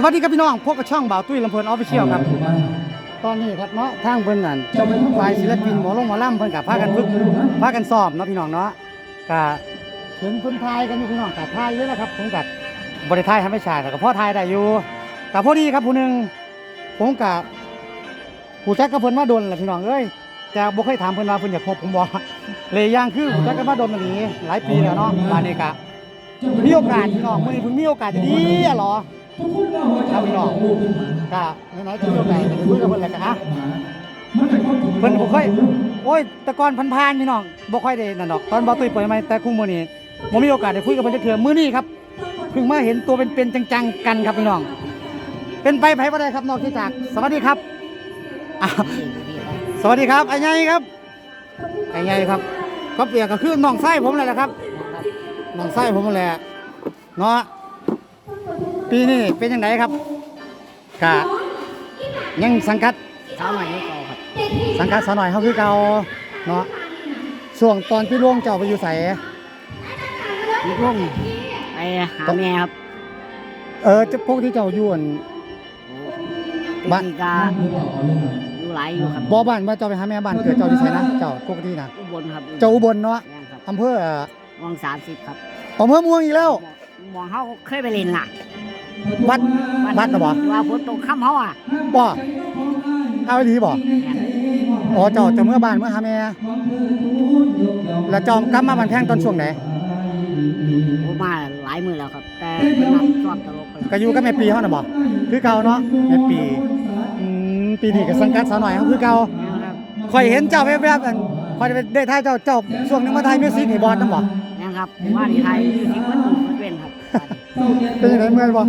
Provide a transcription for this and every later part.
สวัสดีครับพี่น้องพบกับช่องบ่าวตุ้ยลำเพลินออฟฟิเชียลครับ ตอนนี้ครับเนาะทางเพิ่นนั่นฝ่ายศิลปินหมอลงหมอล่ำเพิ่นกับพากันฝึกพากันซ้อมเนาะพี่น้องเนาะก็เห็นเพิ่นทายกันอยู่พี่น้องกับทายเยอะแล้วครับผมกับบริทายให้ไม่ชาแต่ก็พอทายได้อยู่กับพอดีครับผู้หนึงผมกับผู้จักกับเพิ่นมาดนแหละพี่น้องเอ้ยแต่บ่เคยถามเพิ่นว่าเพิ่นอยากพบผมบ่เลยอย่างคือผู้จักกับมาดนมานี้หลายปีแล้วเนาะบานนี้ก็มีโอกาสพี่น้องมื้อนี้เพิ่งมีโอกาสจะดีอะเหรอ ครับพี่น้องก็ไหนๆจะมีโอกาสจะคุยกับเพิ่อนแหละกันนะเพิ่นบ่ค่อยโอ้ยแต่ก่อนพันๆพี่น้องบ่ค่อยได้นั่นดอก ตอนบ่ตุ้ยปล่อยใหม่แต่คุมื้อนี้บ่มีโอกาสได้คุยกับเพิ่นจักเทื่อมื้อนี้ครับเพิ่งมาเห็นตัวเป็นๆจังๆกันครับพี่น้อง เป็นไปไผบ่ได้ครับนอกจากสวัสดีครับ สวัสดีครับไอ้ใหญ่ครับไอ้ใหญ่ครับก็เปียกก็คือน้องไส้ผมเลยแหละครับน้องไส้ผมแหละเนาะ ปีนี้เป็นยังไงครับกะยังสังกัดเช้าหน่อยไม่เก่าครับ สังกัดสาวหน่อยเขาคือเก่าเนาะช่วงตอนพี่ล่วงเจ้าไปอยู่ใสมีพวกไปหาแม่ครับ เออจะพวกที่เจ้าอยู่อั่นบ้าบ้านนกาอยู่หลายอยู่ครับบ่บ้านว่าเจ้าไปหาแม่บ้านเกิดเจ้าที่ไสนะเจ้าปกตินะอุบลครับเจ้าอุบลเนาะแม่นครับอำเภอเอ่อวังสามสิบครับอำเภอม่วงอีกแล้วมองเขาเคยไปเล่นล่ะ วัดวัดนะบ่ว่าฝนตกค่ำเขาอะบ่เอาดีบ่แม่นอ๋อเจ้าจะเมื่อบ้านเมื่อหาแม่แล้วเจ้ากลับมาบ้านแพงตอนช่วงไหนผมมาหลายมือแล้วครับ แต่เป็นนักชอบตลกกันก็อยู่กับแม่ปีเฮาน่ะบ่คือเก่าเนาะแม่ปีอืมปีนี้ก็สังกัดสาวหน่อยเฮาคือเก่าแม่นครับคอยเห็นเจ้าแวบๆกันคอยได้ได้ถ่ายเจ้าเจ้าช่วงหนึงมาถ่ายมิวสิกให้บอสนำบ่แม่นครับผมว่าที่ไทยอยู่ที่มันดูมันเป็นครับ เป็นยังไงเมื่อยบ่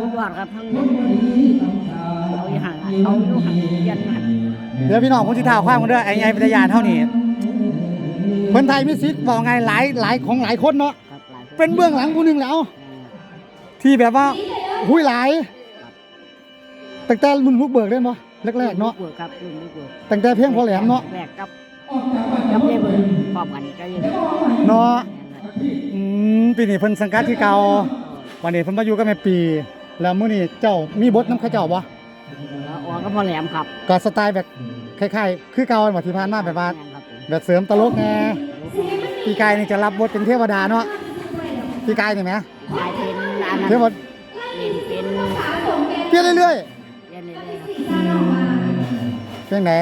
รุดยอดครับทั้งเอาอยู่ห่างเอาอยู่ห่างยันห่างเดี๋ยวพี่น้องผมสิท้าความกันเด้อไอ้ไงปัญญาเท่านี้เพิ่นถ่ายมิวสิกบอกไงหลายหลายของหลายคนเนาะครับหลายคนเป็นเบื้องหลังผู้หนึงแล้วแม่นครับที่แบบว่าหุยหลายตั้งแต่รุ่นบุกเบิกได้บ่แรกๆเนาะรุ่บุกครับรุ่นบุกเบิกตั้งแต่เพียงพอแหลมเนาะแรกกับกับเยเบิร์พร้อมกันก็เยเบิร์เนาะอืมปีนี้เพิ่นสังกัดที่เก่า วันนี้เพิ่นมาอยู่กับแม่ปี แล้วมื้อนี้เจ้ามีบทนำเขาเจ้าบ่แล้วออกก็พอแหลมครับก็สไตล์แบบคล้ายๆ คือเก่าหมดที่ผ่านมาแบบว่าแม่นครับผมแบบเสริมตลกไงปีกายนี่จะรับบทเป็นเทวดาเนาะปีกายนี่ไหมกลายเป็นอันนั้นเทวดาเป็นเป็นเปลี่ยนเรื่อยเป็นเลยครับๆเป็นไหน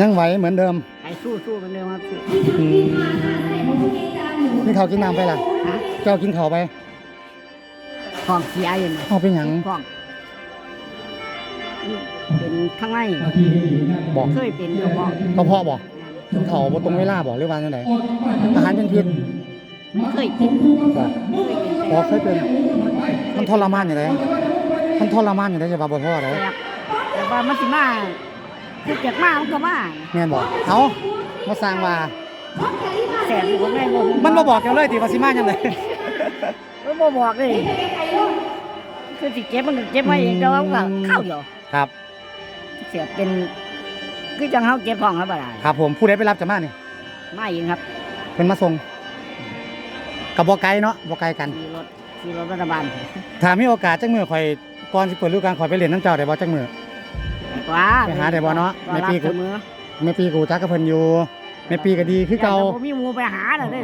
ยังไหวเหมือนเดิมไปสู้สู้กันเดิมครับสู้อืมกินข้าวกินน้ำไปล่ะฮะเจ้ากินข้าวไป ท้องเสียอยู่นะเอาเป็นหยังท้องเป็นข้างในบอกเคยเป็นกระเพาะกระเพาะบอกกินข้าวบ่ตรงเวลาบอกหรือว่าจังไดอาหารเป็นพิษเคยเป็นบอกเคยเป็นบอกเคยเป็นมันทรมานอย่างไรมันทรมานอย่างไรจะว่าบ่ทอดเลยแต่แต่ว่ามันสิมาคือเจ็บมากมันก็มาแม่นบอกเอามาสร้างว่าแสบอยู่ข้างในบ่มันมาบอกกันเลยติว่าสิมาจังไดมัน บ่บอกเลยคือสิเจ็บมันก็เจ็บมาเองแต่ว่ามันก็เข้าเดียวครับ เสียเป็น คือจังเฮาเก็บของครับบ่ได้ครับผมผู้ใดไปรับจะมานี่มาเองครับเพิ่นมาส่งกับบ่ไกลเนาะบ่ไกลกันขี่รถขี่รถรัฐบาลถ้ามีโอกาสจักมื้อข่อยก่อนสิเปิดฤดูกาลข่อยไปเล่นน้ำเจ้าได้บ่จักมื้อกว่าไปหาได้บ่เนาะไม่แม่ปีปีกูกูมือแม่ปีกูจักกับเพิ่นอยู่แม่ปีก็ดีคือเก่าแต่บ่มีหมู่ไปหาน่ะเด้อ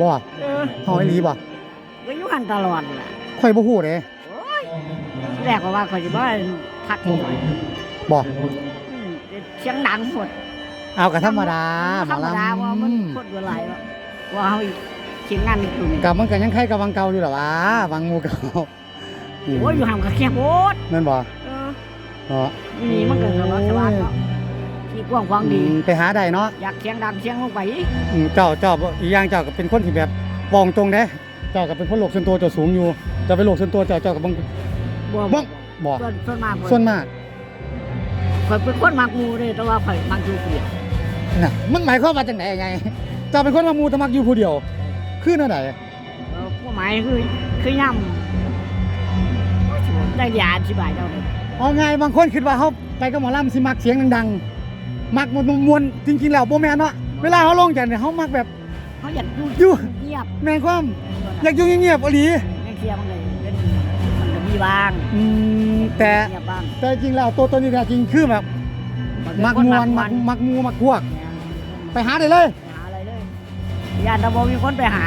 บ่เออเฮาอีหลีบ่ ก็อยู่หันตลอดล่ะข่อยบ่ฮู้เด้โอ้ยแรกก็ว่าเขาสิบ่พักให้หน่อยบ่อืมเสียงดังหมดเอาก็ธรรมดาหมธรอรมลำดาว่ามันคนบ่หลายว่าว่าเฮาเสียงงานอยู่นี่กับมันก็ยังใครกับวังเก่าอยู่หรอวะวังหมูเก่าอืมโอ้ยอยู่ห่างกับแคบโพดนั่นบ่เออเนาะนี่มันก็สว่างสว่างเนาะที่กว้างขวางดีอืมไปหาได้เนาะอยากเสียงดังเสียงลงไปอืมเจ้าเจ้าอีกอย่างเจ้าก็เป็นคนที่แบบวองตรงเด้ เจ้าก็เป็นคนโลกส่วนตัวเจ้าสูงอยู่เจ้าเป็นโลกส่วนตัวเจ้าเจ้าก็บ่บ่บ่บ่บ่ส่วนส่วนมากส่วนมากข่อยเป็นคนมักหมู่เด้แต่ว่าข่อยมักอยู่ผู้เดียวน่ะมันหมายความว่าจังไดไงเจ้าเป็นคนมาหมูแตะมักอยู่ผู้เดียว คือแนวใดเออผู้หมายคือคือย่ำได้ยาอธิบายเจ้าเลยเอาไงบางคนคิดว่าเฮาไปกับหมอลำสิมักเสียงดังๆ มักมวนๆจริงๆแล้วบ่แม่นเนาะเวลาเฮาลงจากเนี่ยเฮามักแบบ เขาอยากอยู่อยู่เงียบ แม่นความ อยากอยู่เงียบๆอีหลีไม่เคลียร์มันเลยเป็นมันจะมีบ้างอืมแต่เงียบบ้างแต่จริงแล้วตัวตัวนี้เนี่ยจริงคือแบบมักมวนมักมักมูมักพวก ไปหาได้เลยหาอะไรเลยยานตะโบมีคนไปหา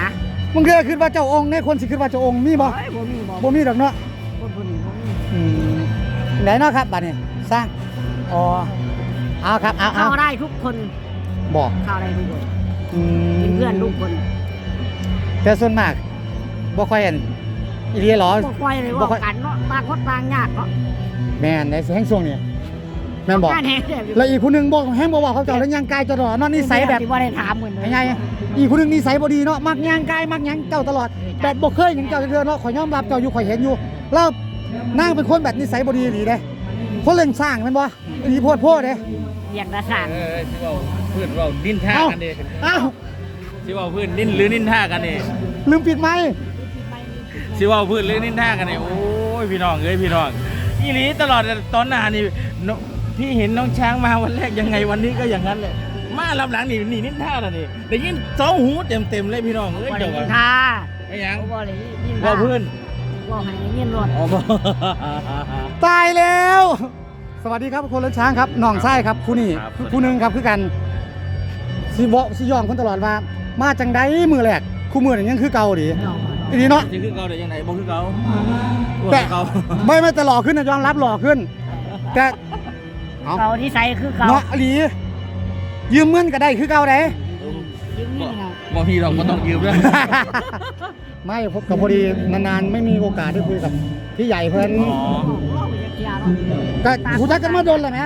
มึงเคยคิดว่าเจ้าองค์ในคนสิคิดว่าเจ้าองค์มีบ่เฮ้ยบ่มีบ่บ่มีดอกเนาะคนคนนี้บ่มีอืมไหนเนาะครับบัดนี้สร้างอ๋อเอาครับเอาเอาเข้าได้ทุกคนบอกเข้าได้ทุกคนอืมเป็นเพื่อนทุกคนแต่ส่วนมาก บ่ค่อยเห็นอีเลียหรอ บ่ค่อยเลยบ่ว่าค่อย กันเนาะต่างคนต่างยากเนาะแม่นในแห่งช่วงนี้แม่นบอกงานแห้งเนี่ยแล้วอีกคนนึงบอกแฮงบอกว่าเขาเจ้าแล้วย่างกายตลอดเนาะนิสัยแบบ ที่ว่าได้ถามเหมือนไงอีกคนนึงนิสัยบ่ดีเนาะมักย่างกายมักหยังเจ้าตลอดแบบบ่เคยหยังเจ้าเดือนเนาะขอยยอมรับเจ้าอยู่ข่อยเห็นอยู่แล้วนางเป็นคนแบบนิสัยบ่ดีดีเด้คนเล่นสร้างแม่นบ่ดีโพดโพดเด้เรียงระสานเออที่ว่าเพื่อนเราดิ้นท่าเอ้ากันเองอ้าวที่ว่าเพื่อนดิ้นหรือดิ้นท่ากันเองลืมปิดไมค์ ที่ว่าเพื่อนหรือดิ้นท่ากันเองโอ้ยพี่น้องเอ้ยพี่น้องอีหลีตลอดตอนหน้านี่น้องพี่เห็นน้องช้างมาวันแรกยังไงวันนี้ก็อย่างนั้นเลยมาลำหลังนี่นี่ดิ้นท่าแล้วนี่ได้ยินสองหูเต็มเต็มๆเลยพี่น้องเอ้ยบ่ได้เดี๋ยวยิก่อนนท่าไอ้หยังบ่ได้ยินว่าเพื่อนว่าให้ได้ยินรถอ๋อบ่ตายแล้ว สวัสดีครับคนละช้างครับน้องชายครับผู้นี้ผู้หนึงครับคือกันสิบ่สิยอมคนตลอดว่ามาจังไดมือแรกคู่มือนี่ยังคือเก่าดี อีนี่เนาะ จะคือเก่าได้ยังไงบ่คือเก่าแต่บ่คือเก่าไม่ไม่แต่หล่อขึ้นนะยอมรับหล่อขึ้น แต่เอาเก่าที่ใส่คือเก่าเนาะอหลียืมเงินก็ได้คือเก่าได้ยิ้มนี่ไงบ่พี่เราก็ต้องยืมด้วยไม่พบกับพอดีนานๆไม่มีโอกาสได้คุยกับพี่ใหญ่เพิ่นอ๋อเราไปเที่ยวเนาะก็หูจักกันมาโดนเลยไหม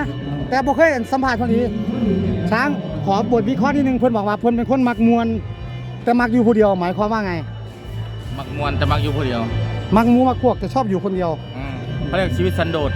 แต่บ่เคยสัมผัสพอดีช้างขอบทวิเคราะห์นิดนึงเพิ่นบอกว่าเพิ่นเป็นคนมักมวน แต่มักอยู่ผู้เดียวหมายความว่าไง มักมวนแต่มักอยู่ผู้เดียวมักหมูมักพวกแต่ชอบอยู่คนเดียว อืมเขาเรียกชีวิตสันโดษ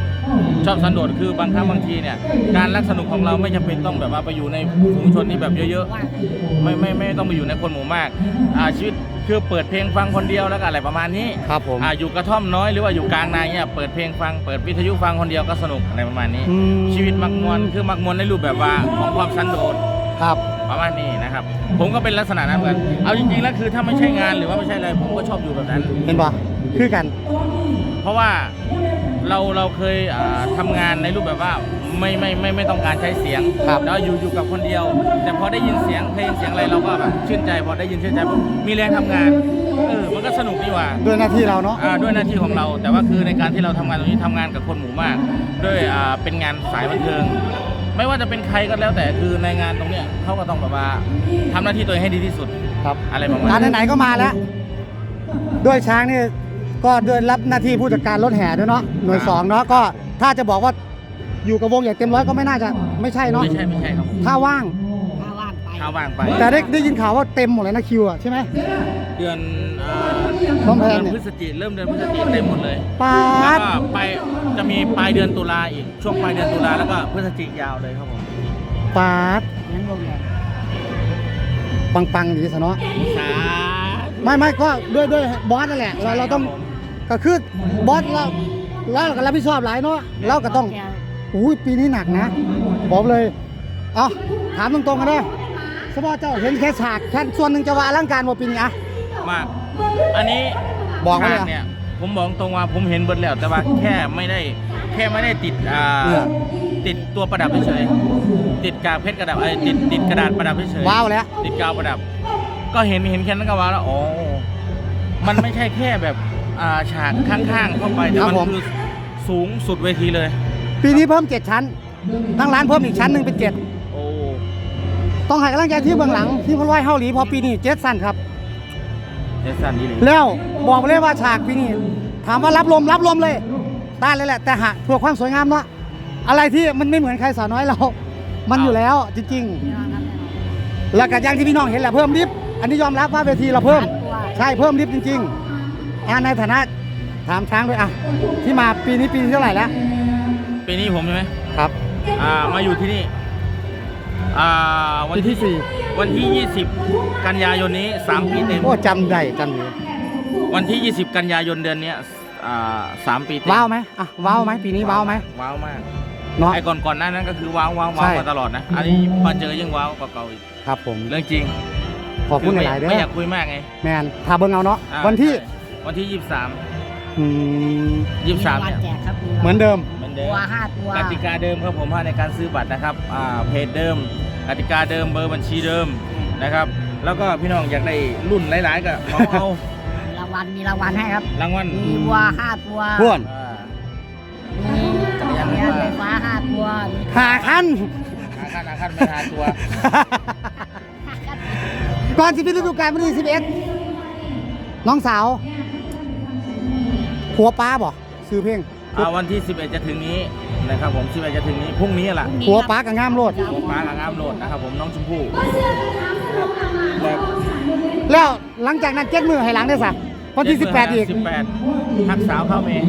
ชอบสันโดษคือบางครั้งบางทีเนี่ย การรักสนุกของเราไม่จำเป็นต้องแบบว่าไปอยู่ในฝูงชนที่แบบเยอะว่าๆไม่ไม่ไม่ต้องไปอยู่ในคนหมู่มากอ่าชีวิตคือเปิดเพลงฟังคนเดียวแล้วก็อะไรประมาณนี้ครับผมอ่าอยู่กระท่อมน้อยหรือว่าอยู่กลางนาเนี่ยเปิดเพลงฟังเปิดวิทยุฟังคนเดียวก็สนุกอะไรประมาณนี้ อืมชีวิตมักมวนคือมักมวนในรูปแบบว่าของความสันโดษ ครับ ประมาณนี้นะครับ ผมก็เป็นลักษณะนั้นเหมือนกันเอาจริงๆแล้วคือถ้าไม่ใช่งานหรือว่าไม่ใช่อะไรผมก็ชอบอยู่แบบนั้น เห็นบ่คือกัน เพราะว่าเราเราเคยอ่าทำางานในรูปแบบว่าไม่ไม่ไม่ไม่ต้องการใช้เสียงครับแล้วอยู่อยู่กับคนเดียว แต่พอได้ยินเสียงเพลงเสียงอะไรเราก็แบบชื่นใจพอได้ยินชื่นใจปุ๊บมีแรงทำงานเออมันก็สนุกดีว่าด้วยหน้าที่เราเนาะ อ่าด้วยหน้าที่ของเราแต่ว่าคือในการที่เราทำงานตรงนี้ทำงานกับคนหมู่มาก ด้วยอ่าเป็นงานสายบันเทิง ไม่ว่าจะเป็นใครก็แล้วแต่คือในงานตรงเนี้ยเขาก็ต้องแบบว่าทำหน้าที่ตัวเองให้ดีที่สุดครับอะไรประมาณงานนั้นไหนๆก็มาแล้ว ด้วยช้างนี่ก็ด้วยรับหน้าที่ผู้จัดการรถแห่ด้วยเนาะหน่วยสองเนาะก็ถ้าจะบอกว่าอยู่กับวงอย่างเต็มร้อยก็ไม่น่าจะไม่ใช่เนาะไม่ใช่ไม่ใช่ครับผม ถ้าว่างถ้าว่างไป ข้าวว่างไป แต่ได้ได้ยินข่าวว่าเต็มหมดเลยนะคิวอะใช่ไหม เดือนเอ่อพร้อมเพรีเดืยองนเนี่ยพฤศจิกเริ่มเดือนพฤศจิกเต็มหมดเลยปาแล้วดก็ไปจะมีปลายเดือนตุลาอีกช่วงปลายเดือนตุลาแล้วก็พฤศจิกยาวเลยครับผมปาดงั้นวงใหญ่ปังปังๆดีซะเนาะสาไม่ไม่ก็ด้วยด้วยบอสนั่นแหละเราเราต้องก็คือบอสเราเราก็รับผิดชอบหลายเนาะเราก็ต้องอุ้ยปีนี้หนักนะบอกเลยเอาถามตรงๆกันนะ สมอเจ้าเห็นแค่ฉากแค่ส่วนหนึ่งจะว่าอลังการว่าปีนี้อะ มาก อันนี้บอกไว้เลยฉากเนี่ย ผมบอกตรงว่าผมเห็นเบิดแล้ว แต่ว่าแค่ไม่ได้แค่ไม่ได้ติดอ่าเนี่ยติดตัวประดับเฉยๆติดกากเพชรกระดับไอ้ยติดติดกระดาษประดับเฉยๆว้าวแล้ว ติดกาวประดับ ก็เห็นเห็นแค่นั้นก็ว้าวแล้วอ๋อมันไม่ใช่แค่แบบอ่าฉากข้างๆเข้าไปแต่ครับมันผม คือสูงสุดเวทีเลย ปีนี้เพิ่มเจ็ดชั้นทั้งร้านเพิ่มอีกชั้นหนึ่งเป็นเจ็ดโอ้ ต้องให้กำลังใจที่เบื้องหลังที่พลอยเฮาหลีเพอปีนี้เจ็ดสั้นครับ เจสันดีเลยแล้วบอกเลยว่าฉากปีนี้ถามว่ารับลมรับลมเลยได้เลยแหละ แต่หากเพื่อความสวยงามเนาะอะไรที่มันไม่เหมือนใครสาวน้อยเรา มันอยู่แล้วจริงๆแล้วก็อย่างที่พี่น้องเห็นแหละเพิ่มลิฟต์อันนี้ยอมรับว่าเวทีเราเพิ่ม ใช่เพิ่มลิฟต์จริงๆอ่าในฐานะถามช้างด้วยอะที่มาปีนี้ปีที่เท่าไหร่แล้วปีนี้ผมใช่ไหมครับ อ่ามาอยู่ที่นี่ อ่าวันปีที่สี่ วันที่ 20 กันยายนนี้ 3 ปีเต็ม โอ้จำได้จำอยู่วันที่ 20 กันยายนเดือนเนี้ยอ่าสามปีเต็มว้าวไหมอะว้าวไหมปีนี้ว้าวไหมว้าวมากเนาะ ไอ้ก่อนก่อนหน้านั้นก็คือว้าวว้าวว้าใช่ วมาตลอดนะ อันนี้มาเจอยิ่งว้าวกว่าเก่าอีกครับผมเรื่องจริงขอบคุณไม่หลายๆเด้ไม่ออยากคุยมากไงแมนทาเบิ้งเอาเนาะอ่าวันที่ใช่วันที่ 23 อืมยี่สิบสามวันเนี่ยแจกครับเหมือนเดิม เหมือนเดิตัมวห้าตัว กติกาเดิมครับผมว่าในการซื้อบัตรนะครับอ่าเพจเดิมกติกาเดิมเบอร์บัญชีเดิมนะครับ แล้วก็พี่น้องอยากได้รุ่นหลายๆก็เหมาเอามีรางวัลมีรางวัลให้ครับ รางวัลมีวัวห้าตัว พ่วน อ่า มีจักรยานไฟฟ้าห้าตัวมีหาคัน อาคันอาคันไม่หาตัว ก่อนสิพิฤดูกาลวันที่สิบเอ็ดน้องสาวผัวป้าบ่ซื้อเพลง อ่าวันที่ 11 จะถึงนี้นะครับผม11จะถึงนี้พรุ่งนี้แหละผัวป้ากับงามโลด ผมมากับงามโหลดนะครับผมน้องชมพู่แบบแล้วหลังจากนั้นเจ็ดมือให้หลังได้สักวันที่สิบแปดอีก 18ทักสาวเข้าเมย์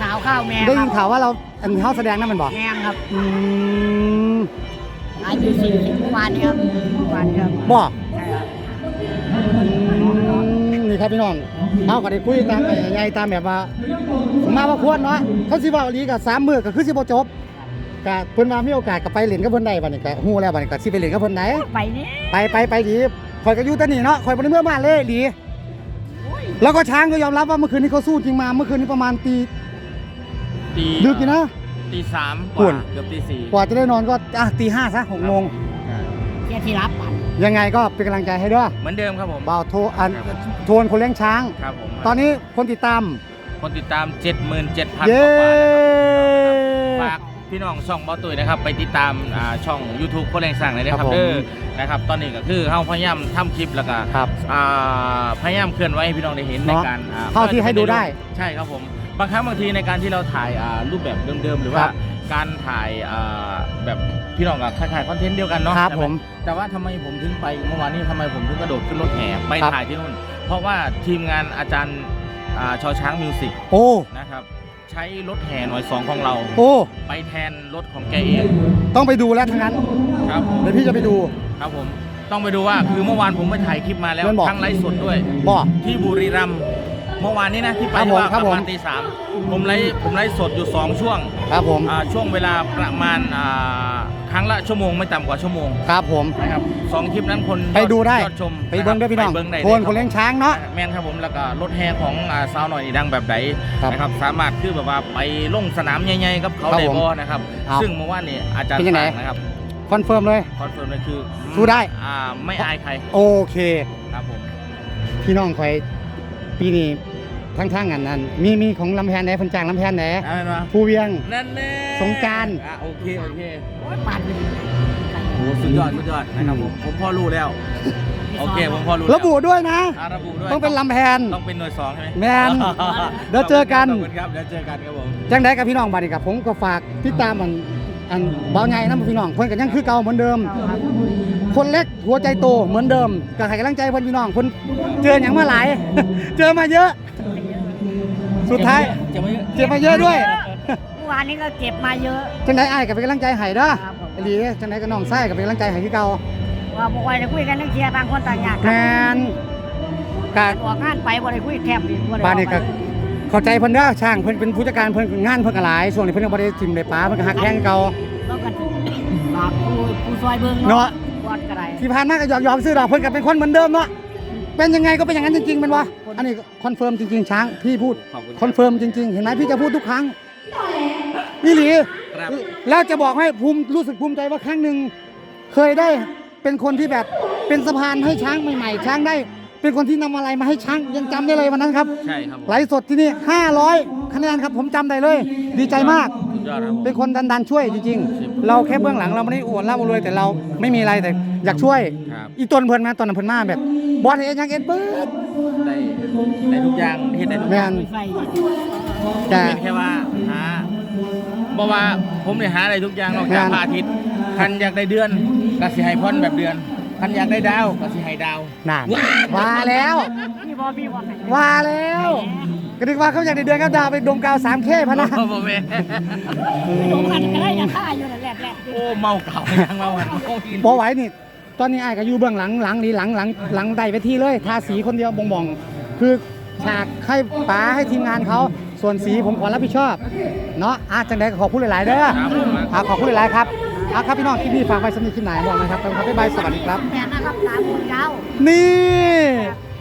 ขาวข้าวแม่ได้ยินข่าวว่าเราอันเขาแสดงนั่นมันบอกแม่ครับอืมอายุสิบสิบเมื่อวานนี้ครับเมื่อวานนี้ครับบอกใช่ครับนี่ครับพี่น้อง เอาก็ได้คุยตามใหญ่ๆตามแบบว่ามาว่าควรเนาะเขาสิว่าอีหลีกับสามมือก็คือสิบ่จบกะเพิ่นมามีโอกาสก็ไปเล่นกับเพิ่นได้บัดนี้ก็ฮู้แล้วบัดนี้ก็สิไปเล่นกับเพิ่นได้ไปนี่ไปไปไปดีข่อยก็อยู่แต่นี่เนาะข่อยบ่ได้เมื่อบ้านเลยดี แล้วก็ช้างก็ยอมรับว่าเมื่อคืนนี้เขาสู้จริงมาเมื่อคืนนี้ประมาณตีตีดึกอยู่นะ ตีสามกคุว่าณเกือบตีสี่กว่าจะได้นอนก็อะตีห้าซะหกโมงเที่ยที่รับปันยังไงก็เป็นกำลังใจให้ด้วยเหมือนเดิมครับผมบ่าวโทอัน โทนคนเลี้ยงช้าง ครับผมตอนนี้คนติดตาม คนติดตาม 77,000กเย้ ว่าฝากพี่น้องช่องบอตุยนะครับ ไปติดตามอ่าช่อง YouTube คนแรงสั่งเลยนะคครัรับบผม เด้อนะครับ ตอนนี้ก็คือเฮาพยายามทำคลิปแล้วก็ครับ อ่าพยายามเคลื่อนไหวให้พี่น้องได้เห็นในเนาะการอ่เท่าที่ให้ดูได้ใช่ครับผมบางครั้งบางทีในการที่เราถ่ายอ่ารูปแบบเดิมๆ หรือคว่ารับ การถ่ายอ่าแบบพี่น้องกับถ่ายคอนเทนต์เดียวกันเนาะครับใช่ไหผมแต่ว่าทำไมผมถึงไปเมื่อวานนี้ทำไมผมถึงกระโดดขึ้นรถแห่ไปครับ ถ่ายที่นู่นเพ ราะว่าทีมงานอาจารย์อ่าชอช้างมิวสิกโอ้ นะครับใช้รถแห่หน่วยสองของเรา โอ้ ไปแทนรถของแกเองต้องไปดูแล้วทั้งนั้นครับผมเดี๋ยวพี่จะไปดู ครับผมต้องไปดูว่าคือเมื่อวานผมไปถ่ายคลิปมาแล้วเพื่อนบอก ทั้งไลฟ์สดด้วยบ่ที่บุรีรัมย์เมื่อวานนี้นะที่ไปครับที่ว่าผมครับประมาณผมตีสามผมไลฟ์ผมไลฟ์สดอยู่สองช่วงครับผม อ่าช่วงเวลาประมาณอ่า ครั้งละชั่วโมงไม่ต่ำกว่าชั่วโมงครับผม นะครับสองคลิปนั้นคนไปดูได้ยอดชมไปเบิ้งด้วยพี่น้องไปเบิ้งได้โทนคนเลี้ยงช้างเนาะแม่นครับผมแล้วก็รถแห่ของอ่าสาวหน่อยนี่ดังแบบไหนครับนะครับสามารถคือแบบว่าไปลงสนามใหญ่ๆกับเขาครับได้ผมบ่นะครับเอาซึ่งเมื่อวานนี้อาจารย์เป็นยังไงฝากนะครับคอนเฟิร์มเลย คอนเฟิร์มเลยคือสู้ได้ อ่าไม่อายใครโอเค ครับผม พี่น้องคอยปีนี้ ทั้งๆกันนั้นมีมีของลำแพนไหนเพันจ้างลำแพนไหนอะไรนะภูเวียง นั่นแน่สงกรานต์ อะโอเคโอเคโอ้ยปันโอ้สุดยอดสุดยอดนะครับผมผมพอรู้แล้ว โอเคผมพอรู้ระบุด้วยนะ อะระบุด้วยต้องเป็นลำแพน ต้องเป็นหน่วยสองใช่ไหมแมนเดี๋ยวเจอกันขอบคุณครับเดี๋ยวเจอกันครับผมจังได้กับพี่น้องบาดนีกับผมก็ฝากติดตามอันอันเบาใหญ่นะพี่น้องเพิ่นก็ยังคือเก่าเหมือนเดิม คนเล็กหัวใจโตเหมือนเดิมก็ให้กำลังใจเพิ่นพี่น้องเพิ่นเจออย่างมาหลาย เจอมาเยอะ สุดท้ายเจะไม่เจอมาเยอะด้วยเมื่อวานนี้ก็เก็บมาเยอะจังได้อ้ายก็เป็นกำลังใจให้เด้อครับผมไอ้หลีจังได้ก็น้องไส้ก็เป็นกำลังใจให้คือเก่าว่าบอกว่าจะคุยกันนักเชียร์ต่างคนต่างอยากแมนก็ออกงานไปบ่ได้คุยแทบดิบ่ได้บ้านนี้ก็เข้าใจเพิ่นเด้อช่างเพิ่นเป็นผู้จัดการเพิ่นงานเพิ่นก็หลายช่วงนี้เพิ่นก็บ่ได้ทิมได้ป้าเพิ่นก็ฮักแข้งเก่าแล้วกันฝากผู้ผู้ซอยเบิ่งเนาะวอดก็ได้ที่ผ่านมาก็ยอมยอมซื้อดอกเพิ่นก็เป็นคนเหมือนเดิมเนาะเป็นยังไงก็เป็นอย่างนั้นจริงๆแมันวะ อันนี้คอนเฟิร์มจริง ๆ ช้างพี่พูดขอบคุณคอนเฟิร์มจริง ๆ เห็นไหมพี่จะพูดทุกครั้งนี่หลีครับแล้วจะบอกให้ภูมิรู้สึกภูมิใจว่าครั้งหนึ่งเคยได้เป็นคนที่แบบเป็นสะพานให้ช้างใหม่ๆช้างได้ เป็นคนที่นำอะไรมาให้ช้างยังจำได้เลยวันนั้นครับ ใช่ครับผมไลฟ์สดที่นี่ 500 คะแนนครับ ผมจำได้เลย ดีใจมาก สุดยอดครับผม เป็นคนดันๆช่วยจริง ๆ เราแค่เบื้องหลังเราไม่ได้อวดร่ำรวยแต่เราไม่มีอะไรแต่อยากช่วย ครับ อีตนเพิ่นมาตอนนั้นเพิ่นมาแบบ บอสเฮ็ดหยังเอ็ดเบิดได้ได้ทุกอย่างเห็นได้ทุกอแม่ย่างนไฟแต่เป็นแค่ว่าหาบอกว่าผมเนี่ยหาอะไรทุกอย่างนอกจากงานพระอาทิตย์คันอยากได้เดือนก็สิให้พรแบบเดือนคันอยากได้ดาวก็สิให้ดาว น่นว่าแล้ว พี่บอพี่บอให้ว่าแล้วก็นึกว่าเขาอยากได้เดือนกับดาวไปดมกาวสามเคพะนะโอ้โหแม่ดมกันก็ได้ยังฆ่าอยู่นั่นแหละแหละโอ้เมาเก่ายังเมาหันเมากินบอไหวนี่ ตอนนี้ไอ้ายก็อยู่เบื้องหลังหลังนี่หลังหลังหลังใดไปที่เลยทาสีคนเดียวบ่งบ่งๆคือฉากให้ป๋าให้ทีมงานเขาส่วนสีผมขอรับผิดชอบเนาะอาจังใดก็ขอบคุณหลาย ๆ เด้อครับผมอ่าขอบคุณหลาย ๆ ครับอ่าครับพี่น้องที่นี่ฝากไว้สำหรับคลิปไหนบอกนะครับครับบ๊ายบายสวัสดีครับแปดนะครับสามหมื่นเก้า นี่